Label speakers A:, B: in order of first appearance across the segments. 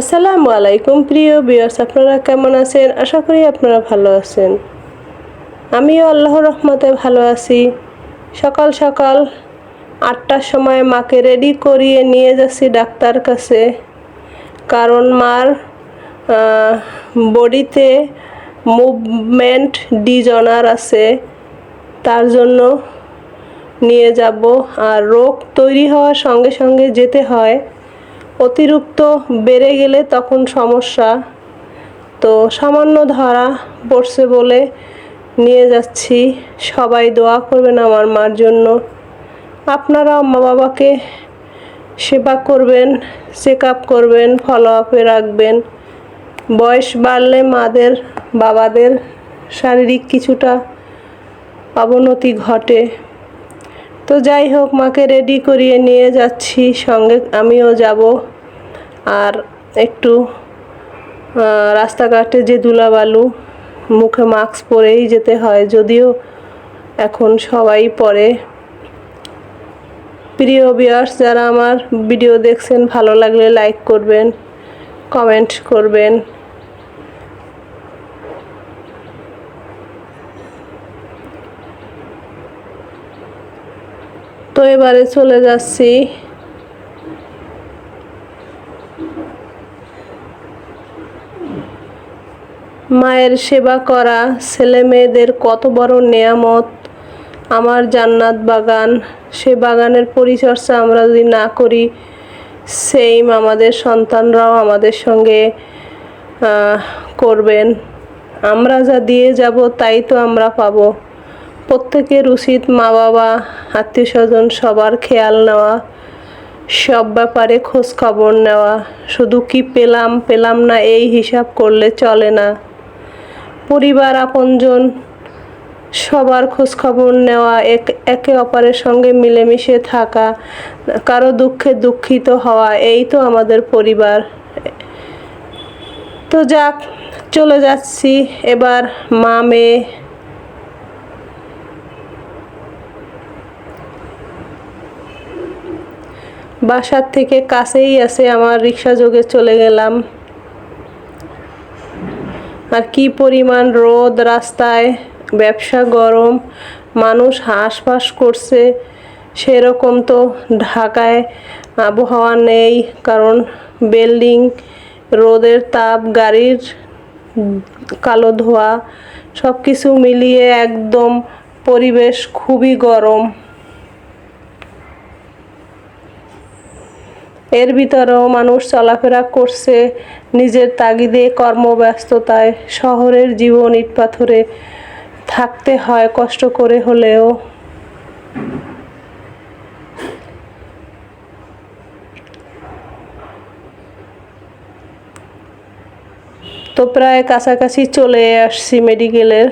A: আসসালামু আলাইকুম, প্রিয় বিয়ার্স আপনারা কেমন আছেন? আশা করি আপনারা ভালো আছেন। আমিও আল্লাহর রহমতে ভালো আছি। সকাল সকাল আটটার সময় মাকে রেডি করিয়ে নিয়ে যাচ্ছি ডাক্তার কাছে। কারণ মার বডিতে মুভমেন্ট ডিজনার আছে। তার জন্য নিয়ে যাব। আর রোগ তৈরি হওয়ার সঙ্গে সঙ্গে যেতে হয়। অতিরিক্ত বেড়ে গেলে তখন সমস্যা। তো সামান্য ধরা পড়ছে বলে নিয়ে যাচ্ছি। সবাই দোয়া করবেন আমার মার জন্য। আপনারাও মা বাবাকে সেবা করবেন চেক আপ করবেন ফলো আপে রাখবেন। বয়স বাড়লে মাদের, বাবাদের শারীরিক কিছুটা অবনতি ঘটে। তো যাই হোক, মাকে রেডি করিয়ে নিয়ে যাচ্ছি, সঙ্গে আমিও যাব। আর একটু রাস্তাঘাটে যে ধুলাবালু মুখে মাস্ক পরেই যেতে হয়, যদিও এখন সবাই পরে। প্রিয় বিয়ার্স যারা আমার ভিডিও দেখছেন, ভালো লাগলে লাইক করবেন কমেন্ট করবেন। তো এবারে চলে যাচ্ছি। মায়ের সেবা করা, ছেলে মেয়েদের কত বড় নেয়ামত। আমার জান্নাত বাগান, সে বাগানের পরিচর্যা আমরা যদি না করি সেইম আমাদের সন্তানরাও আমাদের সঙ্গে করবেন। আমরা যা দিয়ে যাব তাই তো আমরা পাবো। প্রত্যেকের উচিত মা বাবা আত্মীয় স্বজন সবার খেয়াল নেওয়া, সব ব্যাপারে খোঁজ খবর নেওয়া। শুধু কি পেলাম পেলাম না, এই হিসাব করলে চলে না। পরিবার আপনজন, সবার খোঁজ খবর নেওয়া, এক, একে অপরের সঙ্গে মিলেমিশে থাকা, কারও দুঃখে দুঃখিত হওয়া, এই তো আমাদের পরিবার। তো যাক, চলে যাচ্ছি। এবার মা মেয়ে বাসার থেকে কাছেই আছে আমার রিক্সা যোগে চলে গেলাম। আর কি পরিমাণ রোদ, রাস্তায়, ব্যবসা গরম, মানুষ হাঁসফাঁস করছে, সেরকম তো ঢাকায় আবহাওয়া নেই, কারণ বিল্ডিং, রোদের তাপ, গাড়ির কালো ধোয়া সব কিছু মিলিয়ে একদম পরিবেশ খুবই গরম। এর ভিতরেও মানুষ চলাফেরা করছে নিজের তাগিদে, কর্মব্যস্ততায়, শহরের জীবন ইট পাথরে থাকতে হয় কষ্ট করে হলেও। তো প্রায় কাছাকাছি চলে আসছি মেডিকেলের।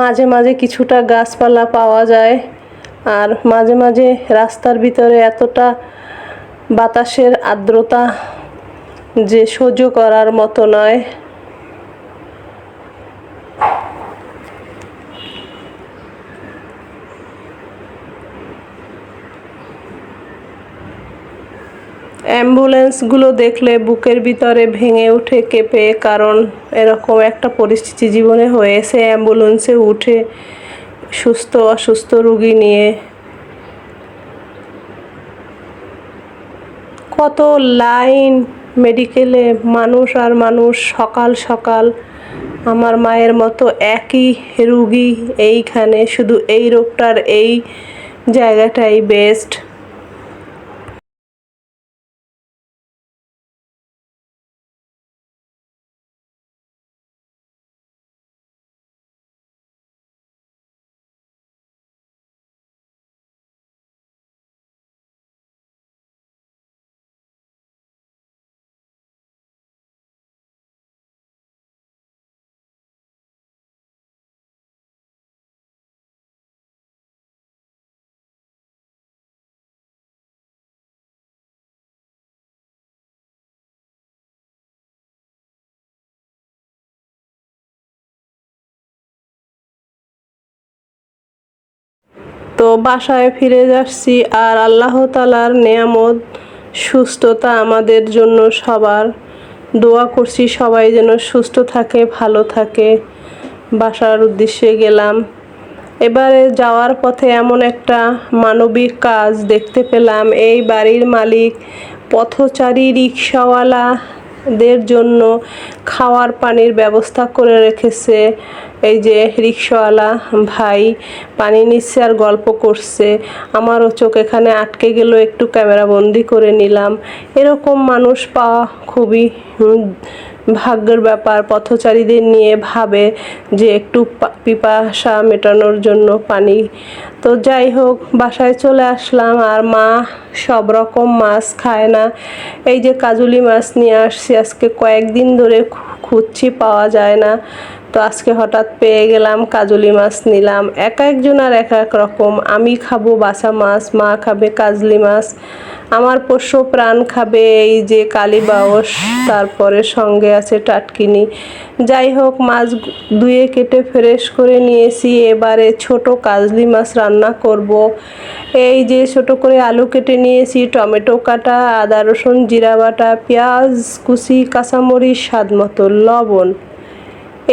A: মাঝে মাঝে কিছুটা গাছপালা পাওয়া যায়। আর মাঝে মাঝে রাস্তার ভিতরে এতটা বাতাসের আর্দ্রতা যে সহ্য করার মতো নয়। অ্যাম্বুলেন্সগুলো দেখলে বুকের ভিতরে ভেঙে উঠে কেঁপে, কারণ এরকম একটা পরিস্থিতি জীবনে হয়েছে। অ্যাম্বুলেন্সে উঠে সুস্থ, অসুস্থ রুগী নিয়ে কত লাইন মেডিকেলে মানুষ আর মানুষ সকাল সকাল। আমার মায়ের মতো একই রুগী এইখানে, শুধু এই রোগটার এই জায়গাটাই বেস্ট তো বাসায় ফিরে যাচ্ছি আর আল্লাহ তালার নেয়ামত, সুস্থতা আমাদের জন্য সবার। দোয়া করছি সবাই যেন সুস্থ থাকে, ভালো থাকে। বাসার উদ্দেশ্যে গেলাম। এবারে যাওয়ার পথে এমন একটা মানবিক কাজ দেখতে পেলাম। এই বাড়ির মালিক পথচারী রিক্সাওয়ালাদের জন্য খাওয়ার পানির ব্যবস্থা করে রেখেছে। এই যে রিক্সাওয়ালা ভাই পানি নিচ্ছে আর গল্প করছে। আমারও চোখ এখানে আটকে গেল, একটু ক্যামেরা বন্দি করে নিলাম। এরকম মানুষ পাওয়া খুবই ভাগ্যের ব্যাপার, পথচারীদের নিয়ে ভাবে যে একটু পিপাসা মেটানোর জন্য পানি। তো যাই হোক, বাসায় চলে আসলাম আর মা সব রকম মাছ খায় না। এই যে কাজুলি মাছ নিয়ে আসছি, আজকে কয়েকদিন ধরে খুঁজছি, পাওয়া যায় না। তো আজকে হঠাৎ পেয়ে গেলাম, কাজলি মাছ নিলাম। এক একজন আর এক এক রকম। আমি খাব বাসা মাছ, মা খাবে কাজলি মাছ। আমার পোষ্য প্রাণ খাবে এই যে কালীবাউস তারপরে সঙ্গে আছে টাটকিনি। যাই হোক, মাছ ধুয়ে কেটে ফ্রেশ করে নিয়েছি। এবারে ছোট কাজলি মাছ রান্না করব। এই যে ছোট করে আলু কেটে নিয়েছি, টমেটো কাটা, আদা রসুন, জিরা বাটা, পেঁয়াজ, কুচি, কাঁচামরিচ, স্বাদ মতো লবণ।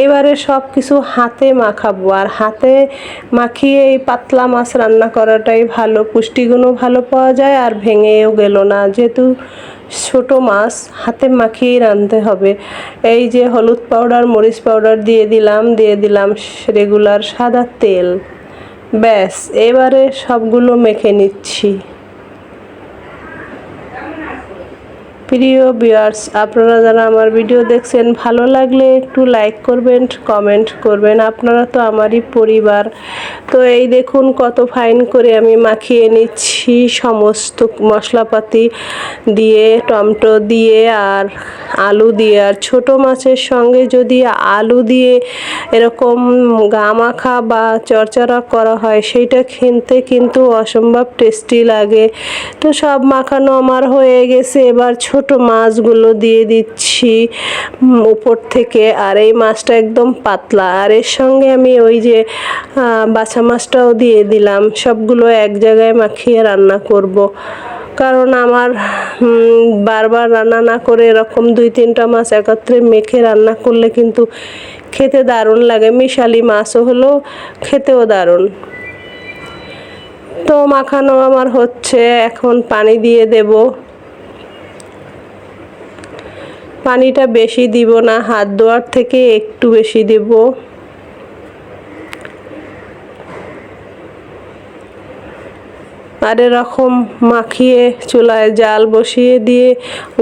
A: এবারে সব কিছু হাতে মাখাবো, আর হাতে মাখিয়ে এই পাতলা মাছ রান্না করাটাই ভালো। পুষ্টিগুণও ভালো পাওয়া যায় আর ভেঙেও গেল না। যেহেতু ছোট মাছ, হাতে মাখিয়েই রাঁধতে হবে। এই যে হলুদ পাউডার, মরিচ পাউডার দিয়ে দিলাম দিয়ে দিলাম রেগুলার সাদা তেল। ব্যাস, এবারে সবগুলো মেখে নিচ্ছি। প্রিয় ভিউয়ার্স, আপনারা যারা আমার ভিডিও দেখছেন, ভালো লাগলে একটু লাইক করবেন কমেন্ট করবেন। আপনারা তো আমারই পরিবার। তো এই দেখুন কত ফাইন করে আমি মাখিয়ে নিচ্ছি সমস্ত মশলাপাতি দিয়ে, টমেটো দিয়ে আর আলু দিয়ে। আর ছোট মাছের সঙ্গে যদি আলু দিয়ে এরকম গা মাখা বা চরচরা করা হয়, সেইটা খেতে কিন্তু অসম্ভব টেস্টি লাগে। তো সব মাখানো আমার হয়ে গেছে। এবার ছোট মাছগুলো দিয়ে দিচ্ছি উপর থেকে। আর এই মাছটা একদম পাতলা। আর এর সঙ্গে আমি ওই যে বাছা মাছটাও দিয়ে দিলাম। সবগুলো এক জায়গায় মাখিয়ে রান্না করব। কারণ আমার বারবার রান্না না করে এরকম দুই তিনটা মাছ একত্রে মেখে রান্না করলে কিন্তু খেতে দারুণ লাগে। মিশালি মাছও হলো খেতেও দারুণ। তো মাখানো আমার হচ্ছে। এখন পানি দিয়ে দেব। পানিটা বেশি দিব না, হাত ধোয়ার থেকে একটু বেশি দেব। আর এরকম মাখিয়ে চুলায় জাল বসিয়ে দিয়ে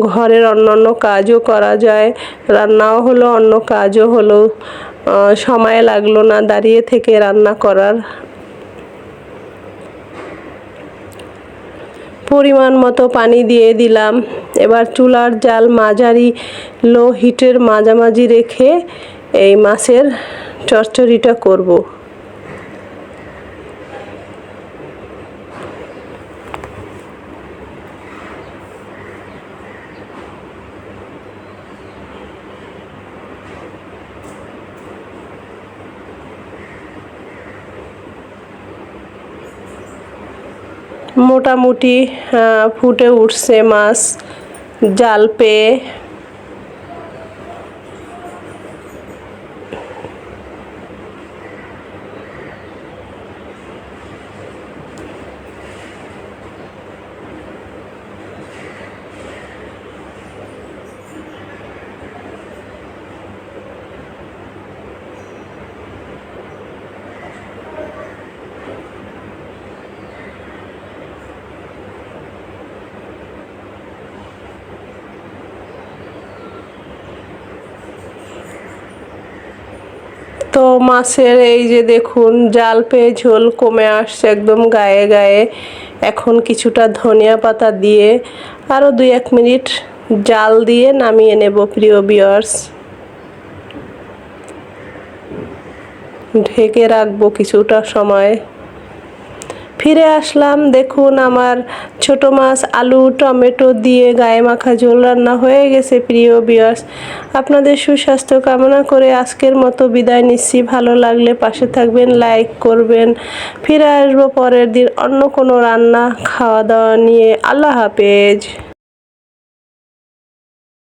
A: ঘরের অন্যান্য কাজও করা যায়। রান্নাও হলো, অন্য কাজও হলো। সময় লাগল না দাঁড়িয়ে থেকে রান্না করার। পরিমাণ মতো পানি দিয়ে দিলাম। এবার চুলার জাল মাঝারি লো হিটের মাঝামাঝি রেখে এই মাছের চচ্চড়িটা করব। মোটামুটি ফুটে উঠছে মাছ জাল পেয়ে তো মাছের এই যে দেখুন, জাল পেয়ে ঝোল কমে আসছে একদম গায়ে গায়ে। এখন কিছুটা ধনিয়া পাতা দিয়ে আরও দুই এক মিনিট জাল দিয়ে নামিয়ে নেব প্রিয় বিয়ার্স ঢেকে রাখব কিছুটা সময়। ফিরে আসলাম। দেখুন আমার ছোট মাছ আলু, টমেটো দিয়ে গায়ে মাখা ঝোল রান্না হয়ে গেছে, প্রিয় বিয়ার্স আপনাদের সুস্বাস্থ্য কামনা করে আজকের মতো বিদায় নিচ্ছি। ভালো লাগলে পাশে থাকবেন লাইক করবেন। ফিরে আসব পরের দিন অন্য কোনো রান্না খাওয়া দাওয়া নিয়ে। আল্লাহ হাফেজ।